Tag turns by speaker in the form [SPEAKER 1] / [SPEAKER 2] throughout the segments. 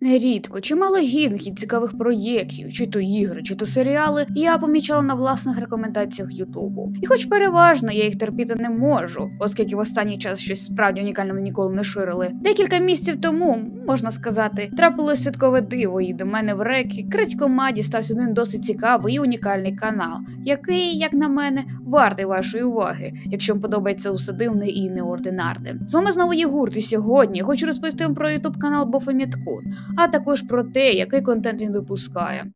[SPEAKER 1] Нерідко чимало гідних і цікавих проєктів, чи то ігри, чи то серіали, я помічала на власних рекомендаціях Ютубу. І хоч переважно я їх терпіти не можу, оскільки в останній час щось справді унікальне ніколи не ширили. Декілька місяців тому, можна сказати, трапилось святкове диво, і до мене в реки крадькома дістався один досить цікавий і унікальний канал, який, як на мене, вартий вашої уваги, якщо вам подобається усе дивне і неординарне. З вами знову є гурт, і сьогодні хочу розповісти вам про ютуб канал Бофеміткун а також про те, який контент він випускає.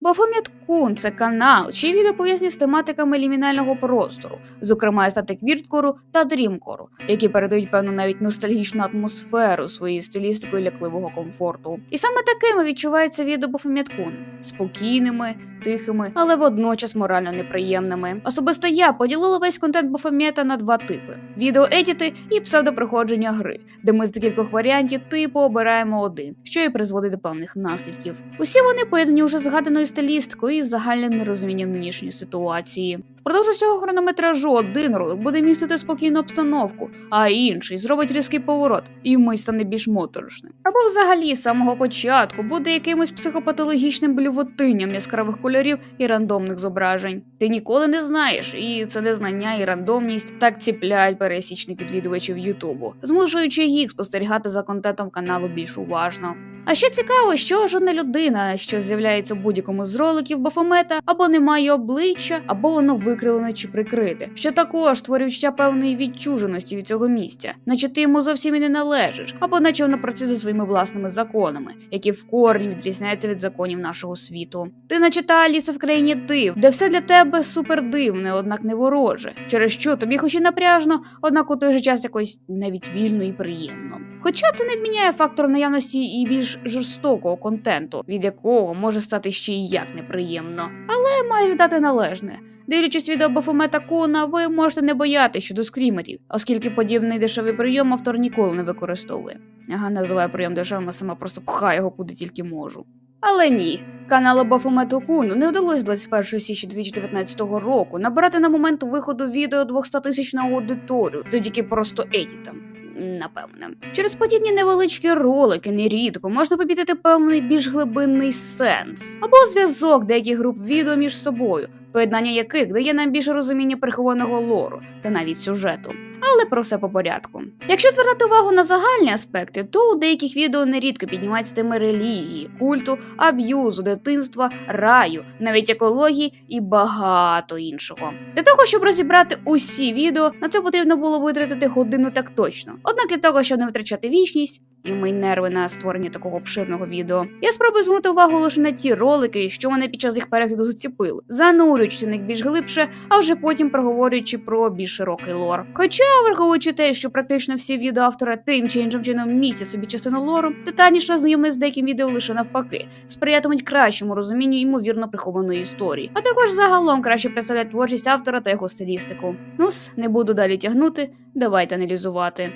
[SPEAKER 1] Бафом'яткун це канал, чиї відео пов'язані з тематиками лімінального простору, зокрема естетик Вірткору та Дрімкору, які передають певну навіть ностальгічну атмосферу своєю стилістикою лякливого комфорту. І саме такими відчувається відео Бафоміт – спокійними, тихими, але водночас морально неприємними. Особисто я поділила весь контент Бафомета на два типи: відео едіти і псевдопроходження гри, де ми з декількох варіантів типу обираємо один, що і призводить до певних наслідків. Усі вони поєднані уже згаданою стилісткою і загальним нерозумінням нинішньої ситуації. Впродовж усього хронометражу один ролик буде містити спокійну обстановку, а інший зробить різкий поворот і вмить стане більш моторошним. Або взагалі з самого початку буде якимось психопатологічним блювотинням яскравих кольорів і рандомних зображень. Ти ніколи не знаєш, і це незнання і рандомність так ціпляють пересічних відвідувачів Ютубу, змушуючи їх спостерігати за контентом каналу більш уважно. А ще цікаво, що жодна людина, що з'являється в будь-якому з роликів Бафомета, або не має обличчя, або воно викрилене чи прикрите, що також створює відчуття певної відчуженості від цього місця, наче ти йому зовсім і не належиш, або наче воно працює за своїми власними законами, які в корні відрізняються від законів нашого світу. Ти наче та Аліса в країні див, де все для тебе супер дивне, однак не вороже, через що тобі хоч і напряжно, однак у той же час якось навіть вільно і приємно. Хоча це не відміняє фактор наявності і більш жорстокого контенту, від якого може стати ще й як неприємно. Але маю віддати належне. Дивлячись відео Бафомета Куна, ви можете не боятися щодо скрімерів, оскільки подібний дешевий прийом автор ніколи не використовує. Ага, називаю прийом дешевим, а сама просто пхаю його куди тільки можу. Але ні, каналу Бафомету Куну не вдалося 21 січня 2019 року набирати на момент виходу відео 200 тисяч на аудиторію завдяки просто едітам. Напевне, через подібні невеличкі ролики нерідко можна помітити певний більш глибинний сенс або зв'язок деяких груп відео між собою, поєднання яких дає нам більше розуміння прихованого лору та навіть сюжету. Але про все по порядку. Якщо звертати увагу на загальні аспекти, то у деяких відео нерідко піднімаються теми релігії, культу, аб'юзу, дитинства, раю, навіть екології і багато іншого. Для того, щоб розібрати усі відео, на це потрібно було витратити годину так точно. Однак для того, щоб не витрачати вічність. І мої нерви на створення такого обширного відео. Я спробую звернути увагу лише на ті ролики, що мене під час їх перегляду заціпили, занурюючи них більш глибше, а вже потім проговорюючи про більш широкий лор. Хоча, враховуючи те, що практично всі відео автора тим чи іншим чином містять собі частину лору, детальніше ознайомлення з деяким відео лише навпаки, сприятимуть кращому розумінню ймовірно прихованої історії, а також загалом краще представляти творчість автора та його стилістику. Нус, не буду далі тягнути, давайте аналізувати.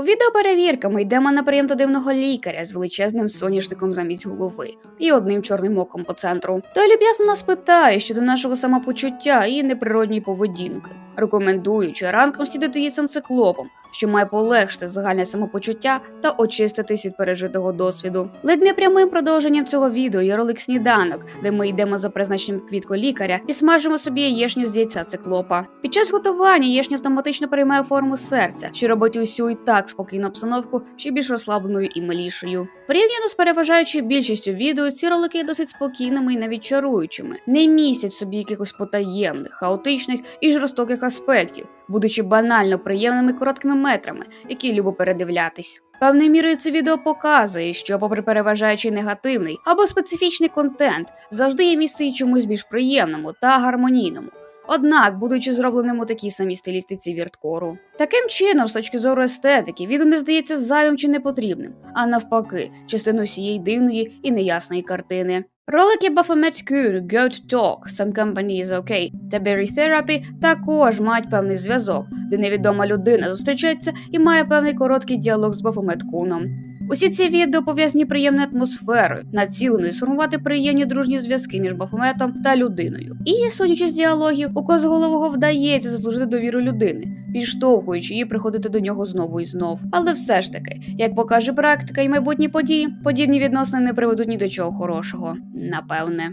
[SPEAKER 1] У відео перевірка ми йдемо на прийом до дивного лікаря з величезним соняшником замість голови і одним чорним оком по центру. Той люб'язно нас питає щодо нашого самопочуття і неприродній поведінки, рекомендуючи ранком сідати її сам циклопом, що має полегшити загальне самопочуття та очиститись від пережитого досвіду. Ледь не прямим продовженням цього відео є ролик сніданок, де ми йдемо за призначенням квітко лікаря і смажимо собі яєшню з яйця циклопа. Під час готування яєшня автоматично приймає форму серця, що робить усю і так спокійну обстановку ще більш розслабленою і милішою. Порівняно з переважаючою більшістю відео, ці ролики є досить спокійними і навіть чаруючими, не містять собі якихось потаємних, хаотичних і жорстоких аспектів, будучи банально приємними короткими метрами, які любо передивлятись. Певною мірою це відео показує, що, попри переважаючий негативний або специфічний контент, завжди є місце і чомусь більш приємному та гармонійному. Однак, будучи зробленим у такій самій стилістиці вірткору. Таким чином, з точки зору естетики, відео не здається зайвим чи непотрібним, а навпаки, частиною всієї дивної і неясної картини. Ролики Baphomet Cure, Goat Talk, Some Company is OK та Berry Therapy також мають певний зв'язок, де невідома людина зустрічається і має певний короткий діалог з Baphomet Куном. Усі ці відео пов'язані приємною атмосферою, націленою сформувати приємні дружні зв'язки між Бафометом та людиною. І, судячи з діалогів, у Козголового вдається заслужити довіру людини, підштовхуючи її приходити до нього знову і знов. Але все ж таки, як покаже практика і майбутні події, подібні відносини не приведуть ні до чого хорошого. Напевне.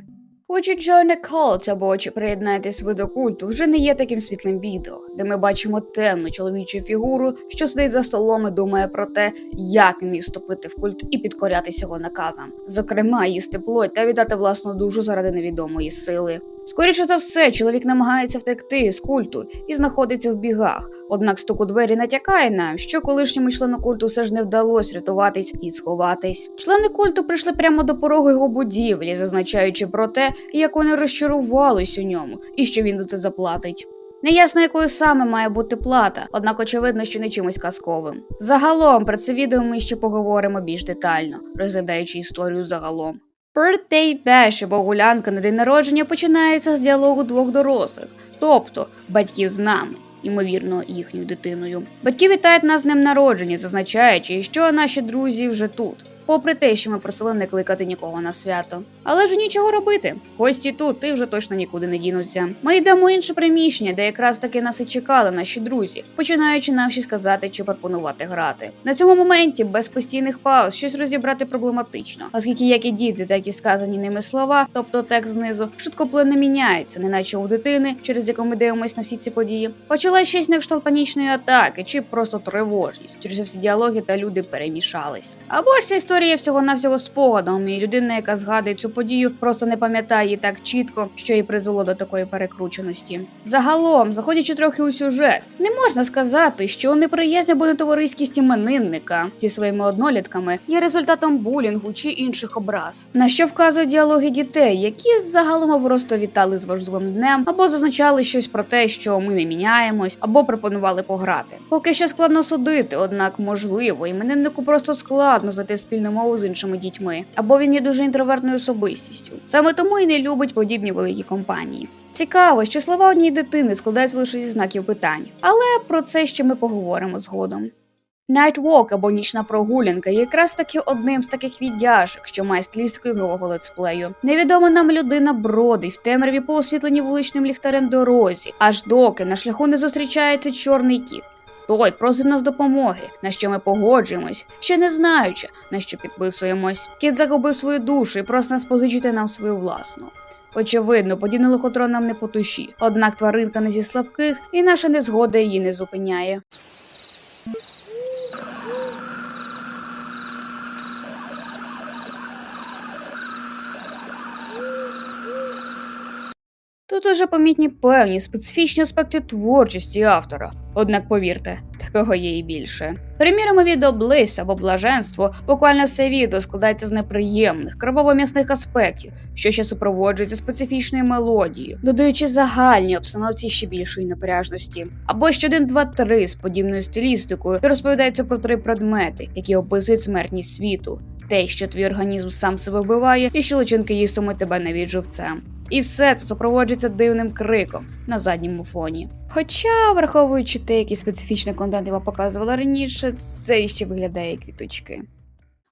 [SPEAKER 1] Join a Cult або чи приєднайтесь ви до культу вже не є таким світлим відео, де ми бачимо темну чоловічу фігуру, що сидить за столом і думає про те, як він міг вступити в культ і підкорятися його наказам, зокрема, їсти плоть та віддати власну душу заради невідомої сили. Скоріше за все, чоловік намагається втекти з культу і знаходиться в бігах. Однак стук у двері натякає нам, що колишньому члену культу все ж не вдалося рятуватись і сховатись. Члени культу прийшли прямо до порогу його будівлі, зазначаючи про те, як вони розчарувались у ньому і що він за це заплатить. Неясно, якою саме має бути плата, однак очевидно, що не чимось казковим. Загалом про це відео ми ще поговоримо більш детально, розглядаючи історію загалом. Birthday Bash або гулянка на день народження починається з діалогу двох дорослих, тобто батьків з нами, ймовірно, їхньою дитиною. Батьки вітають нас з днем народження, зазначаючи, що наші друзі вже тут. Попри те, що ми просили не кликати нікого на свято. Але ж нічого робити. Гості тут, ти вже точно нікуди не дінуться. Ми йдемо в інше приміщення, де якраз таки нас і чекали наші друзі, починаючи нам щось сказати чи пропонувати грати. На цьому моменті без постійних пауз щось розібрати проблематично, оскільки як і діти, так і сказані ними слова, тобто текст знизу, швидкоплинно міняється, неначе у дитини, через яку ми дивимося на всі ці події. Почалась щось на кшталт панічної атаки, чи просто тривожність. Через всі діалоги та люди перемішались. Або ж ця історія всього навсього спогадом, і людина, яка згадує цю подію, просто не пам'ятає так чітко, що і призвело до такої перекрученості. Загалом, заходячи трохи у сюжет, не можна сказати, що неприязня або нетовариськість іменинника зі своїми однолітками є результатом булінгу чи інших образ. На що вказують діалоги дітей, які загалом просто вітали з важливим днем, або зазначали щось про те, що ми не міняємось, або пропонували пограти. Поки що складно судити, однак можливо, імениннику просто складно знайти спільну мову з іншими дітьми, або він є дуже інтровертною особистістю. Саме тому і не любить подібні великі компанії. Цікаво, що слова однієї дитини складаються лише зі знаків питань, але про це ще ми поговоримо згодом. Night або нічна прогулянка є якраз таки одним з таких віддяжок, що має стилістику ігрового летсплею. Невідома нам людина бродить в темряві по освітленні вуличним ліхтарем дорозі, аж доки на шляху не зустрічається чорний кіт. Той просить нас допомоги, на що ми погоджуємось, ще не знаючи, на що підписуємось. Кіт загубив свою душу і просить нас позичити нам свою власну. Очевидно, подібне лохотрон нам не по душі, однак тваринка не зі слабких, і наша незгода її не зупиняє. Тут уже помітні певні специфічні аспекти творчості автора. Однак повірте, такого є і більше. Приміримо відео або блаженство, буквально все відео складається з неприємних, кроваво-м'ясних аспектів, що ще супроводжується специфічною мелодією, додаючи загальній обстановці ще більшої напряжності. Або ще один, два, три з подібною стилістикою, де розповідається про три предмети, які описують смертність світу. Те, що твій організм сам себе вбиває, і що личинки їстиме тебе навіть живцем. І все це супроводжується дивним криком на задньому фоні. Хоча, враховуючи те, який специфічний контент я вам показувала раніше, це ще виглядає як квіточки.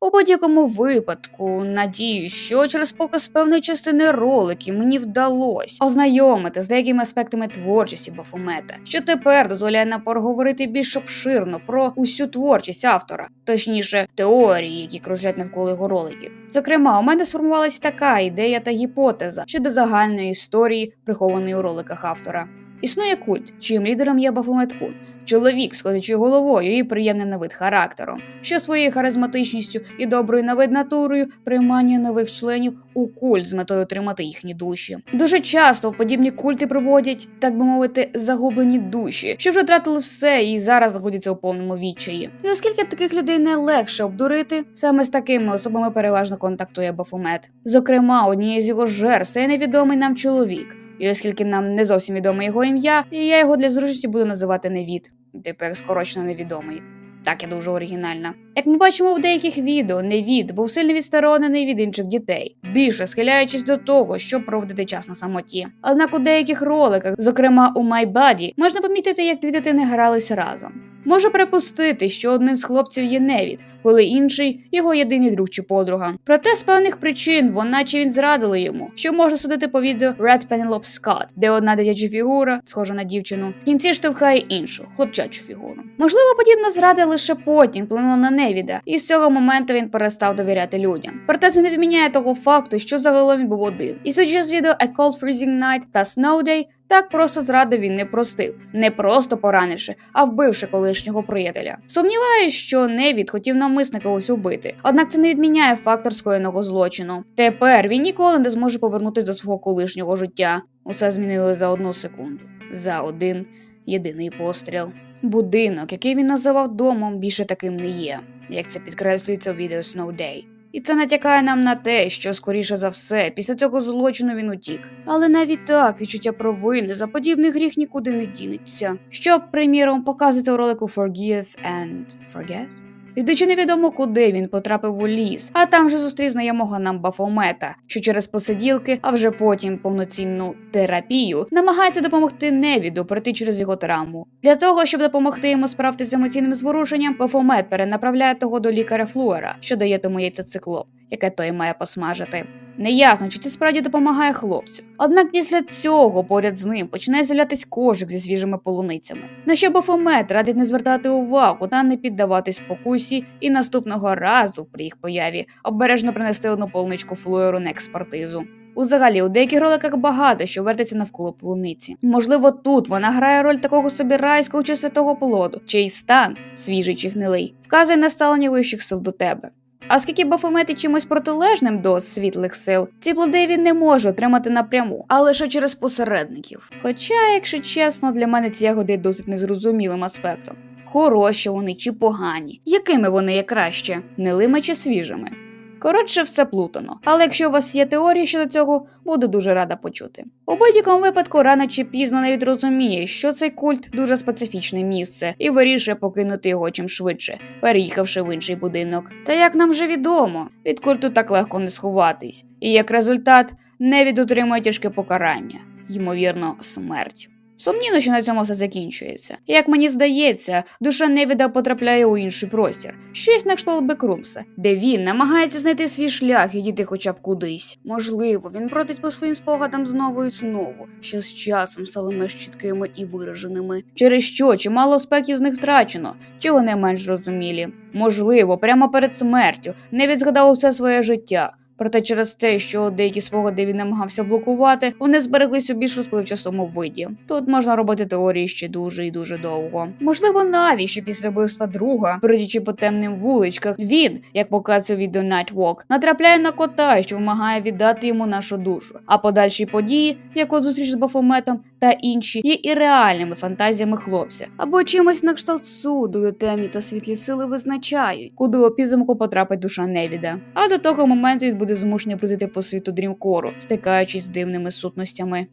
[SPEAKER 1] У будь-якому випадку, надіюсь, що через показ певної частини роликів мені вдалося ознайомити з деякими аспектами творчості Бафомета, що тепер дозволяє нам поговорити більш обширно про усю творчість автора, точніше, теорії, які кружать навколо його роликів. Зокрема, у мене сформувалась така ідея та гіпотеза щодо загальної історії, прихованої у роликах автора. Існує культ, чиїм лідером є Бафомет Кун, чоловік з головою і приємним на вид характером, що своєю харизматичністю і доброю на вид натурою приманює нових членів у культ з метою отримати їхні душі. Дуже часто в подібні культи проводять, так би мовити, загублені душі, що вже втратили все і зараз знаходяться у повному відчаї. І оскільки таких людей не легше обдурити, саме з такими особами переважно контактує Бафомет. Зокрема, однією з його жертв це невідомий нам чоловік. І оскільки нам не зовсім відоме його ім'я, я його для зручності буду називати Невід, як скорочено невідомий. Так я дуже оригінальна. Як ми бачимо в деяких відео, Невід був сильно відсторонений від інших дітей, більше схиляючись до того, щоб проводити час на самоті. Однак у деяких роликах, зокрема у My Buddy, можна помітити, як дві дитини гралися разом. Може припустити, що одним з хлопців є Невід, коли інший його єдиний друг чи подруга. Проте з певних причин вона чи він зрадили йому, що можна судити по відео Red Penelope Scott, де одна дитяча фігура, схожа на дівчину, в кінці штовхає іншу хлопчачу фігуру. Можливо, подібна зрада лише потім вплинула на Невіда, і з цього моменту він перестав довіряти людям. Проте це не відміняє того факту, що загалом він був один. І судячи з відео A Cold Freezing Night та Snow Day, так просто зради він не простив, не просто поранивши, а вбивши колишнього приятеля. Сумніваюсь, що Невід хотів навмисне когось убити, однак це не відміняє фактор скоєного злочину. Тепер він ніколи не зможе повернутися до свого колишнього життя. Усе змінили за одну секунду, за один єдиний постріл. Будинок, який він називав домом, більше таким не є, як це підкреслюється у відео Snow Day. І це натякає нам на те, що скоріше за все, після цього злочину він утік. Але навіть так відчуття провини за подібний гріх нікуди не дінеться. Що, приміром, показується у ролику Forgive and Forget? Ідучи невідомо куди він потрапив у ліс, а там же зустрів знайомого нам Бафомета, що через посиділки, а вже потім повноцінну терапію, намагається допомогти Невіду пройти через його травму. Для того, щоб допомогти йому справитися з емоційним зворушенням, Бафомет перенаправляє того до лікаря Флуера, що дає тому яйця циклоп, яке той має посмажити. Неясно, чи це справді допомагає хлопцю. Однак після цього поряд з ним починає з'являтись кошик зі свіжими полуницями. На що Бафомет радить не звертати увагу та не піддаватись спокусі, і наступного разу при їх появі обережно принести одну полуничку флуеру на експертизу. Узагалі, у деяких роликах багато що вертиться навколо полуниці. Можливо, тут вона грає роль такого собі райського чи святого плоду, чий стан, свіжий чи гнилий, вказує на ставлення вищих сил до тебе. А оскільки Бафомет є чимось протилежним до світлих сил, ці плоди він не може отримати напряму, а лише через посередників. Хоча, якщо чесно, для мене ці ягоди досить незрозумілим аспектом. Хороші вони чи погані, якими вони є краще, нелими чи свіжими. Коротше, все плутано. Але якщо у вас є теорії щодо цього, буду дуже рада почути. У будь-якому випадку рано чи пізно не відрозуміє, що цей культ дуже специфічне місце, і вирішує покинути його чим швидше, переїхавши в інший будинок. Та як нам вже відомо, від культу так легко не сховатись, і як результат не відотримує тяжке покарання, ймовірно, смерть. Сумнівно, що на цьому все закінчується. Як мені здається, душа Невіда потрапляє у інший простір, щось на кшталт Бекрумса, де він намагається знайти свій шлях і дійти хоча б кудись. Можливо, він бродить по своїм спогадам знову і знову, що з часом стали менш чіткими і вираженими, через що чимало аспектів з них втрачено, чи вони менш зрозумілі. Можливо, прямо перед смертю Невід згадав усе своє життя. Проте через те, що деякі спогади він намагався блокувати, вони збереглись у більш розпливчастому виді. Тут можна робити теорії ще дуже і дуже довго. Можливо, навіть що після вбивства друга, бродячи по темним вуличках, він, як показує відео Nightwalk, натрапляє на кота, що вимагає віддати йому нашу душу. А подальші події, як от зустріч з Бафометом та інші, є і реальними фантазіями хлопця, або чимось на кшталт суду, де темні та світлі сили визначають, куди у підсумку потрапить душа Невіда. А до того моменту він буде змушений бродити по світу дрімкору, стикаючись з дивними сутностями.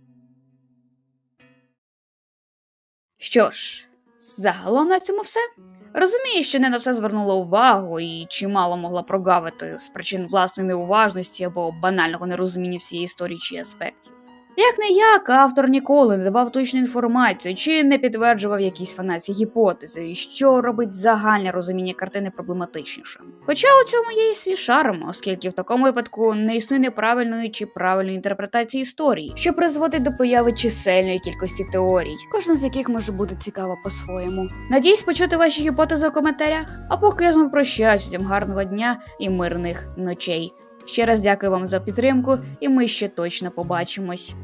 [SPEAKER 1] Що ж, загалом на цьому все. Розумію, що не на все звернула увагу і чимало могла прогавити з причин власної неуважності або банального нерозуміння всієї історії чи аспектів. Як не як, автор ніколи не давав точну інформацію чи не підтверджував якісь фанатські гіпотези, що робить загальне розуміння картини проблематичнішим. Хоча у цьому є і свій шарм, оскільки в такому випадку не існує неправильної чи правильної інтерпретації історії, що призводить до появи чисельної кількості теорій, кожна з яких може бути цікава по-своєму. Надіюсь почути ваші гіпотези в коментарях. А поки я з вами прощаюсь, всім гарного дня і мирних ночей. Ще раз дякую вам за підтримку, і ми ще точно побачимось.